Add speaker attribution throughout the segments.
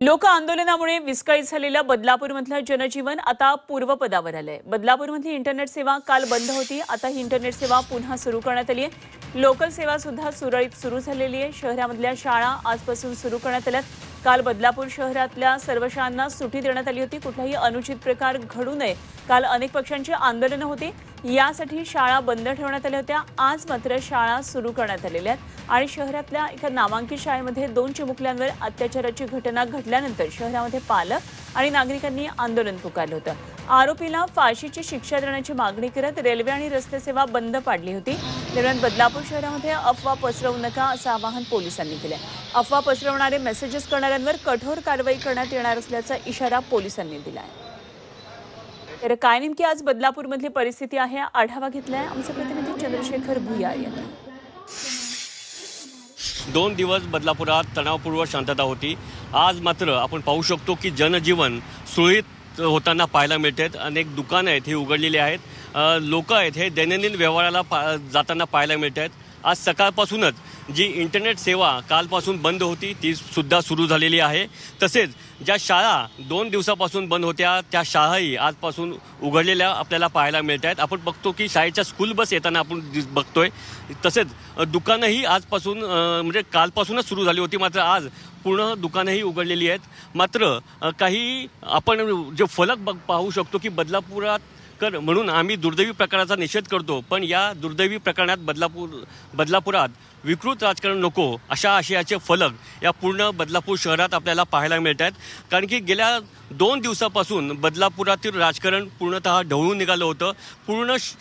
Speaker 1: लोक आंदोलनामुळे विस्कळीत झालेलं बदलापूरमधलं जनजीवन आता पूर्वपदावर आलंय. बदलापूरमधली इंटरनेट सेवा काल बंद होती. आता ही इंटरनेट सेवा पुन्हा सुरू करण्यात आली आहे लोकल सेवा सुद्धा सुरळीत सुरू झालेली आहे. शहरामधल्या शाळा आजपासून सुरू करण्यात आल्यात. काल बदलापूर शहरातल्या सर्व शाळांना सुटी देण्यात आली होती. कुठलाही अनुचित प्रकार घडू नये. काल अनेक पक्षांची आंदोलनं होती. यासाठी शाळा बंद ठेवण्यात आल्या होत्या. आज मात्र शाळा सुरू करण्यात आलेल्या आहेत. आणि शहरातल्या एका नामांकित शाळेमध्ये दोन चिमुकल्यांवर अत्याचाराची घटना घडल्यानंतर शहरामध्ये पालक आणि नागरिकांनी आंदोलन पुकारलं होतं. आरोपीला फाशीची शिक्षा देण्याची मागणी करत रेल्वे आणि रस्ते सेवा बंद पाडली होती. दरम्यान बदलापूर शहरामध्ये अफवा पसरवू नका असं आवाहन पोलिसांनी केलं अफवा पसरवणारे मेसेजेस करणाऱ्यांवर कठोर कारवाई करण्यात येणार असल्याचा इशारा पोलिसांनी दिला आहे तर काय नेमकी आज बदलापूरमधली परिस्थिती आहे आढावा घेतलाय आमचे प्रतिनिधी चंद्रशेखर भुया यांनी.
Speaker 2: दोन दिवस बदलापुरात तणावपूर्व शांतता होती. आज मात्र आपण पाहू शकतो की जनजीवन सुरळीत होताना पाहायला मिळतात. अनेक दुकानं आहेत ही उघडलेली आहेत. लोक आहेत हे दैनंदिन व्यवहाराला पा जाताना पाहायला मिळत आहेत आज सकाळपासूनच जी इंटरनेट सेवा कालपासून बंद होती ती सुद्धा सुरू झालेली आहे. तसेच ज्या शाळा दोन दिवसापासून बंद होत्या त्या शाळाही आजपासून उघडलेल्या आपल्याला पाहायला मिळत आहेत आपण बघतो की शाळेच्या स्कूल बस येताना आपण दिस- बघतोय. तसेच दुकानंही आजपासून म्हणजे कालपासूनच सुरू झाली होती. मात्र आज पूर्ण दुकानंही उघडलेली आहेत. मात्र काही आपण जे फलक बघ पाहू शकतो की बदलापुरात कर म्हणून आम्ही दुर्दैवी प्रकाराचा निषेध करतो पण या दुर्दैवी प्रकरणात बदलापूर बदलापुरात विकृत राजकारण नको अशा आशयाचे फलक या पूर्ण बदलापूर शहरात आपल्याला पाहायला मिळत आहेत कारण की गेल्या दोन दिवसापासून बदलापुरातील राजकारण पूर्णतः ढवळून निघालं होतं. पूर्ण श-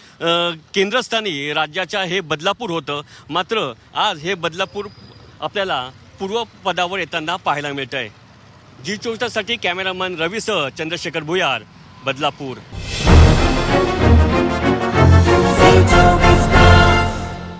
Speaker 2: केंद्रस्थानी राज्याच्या हे बदलापूर होतं. मात्र आज हे बदलापूर आपल्याला पूर्वपदावर येताना पाहायला मिळत आहे जी चोवीससाठी कॅमेरामन रवीसह चंद्रशेखर भुयार बदलापूर.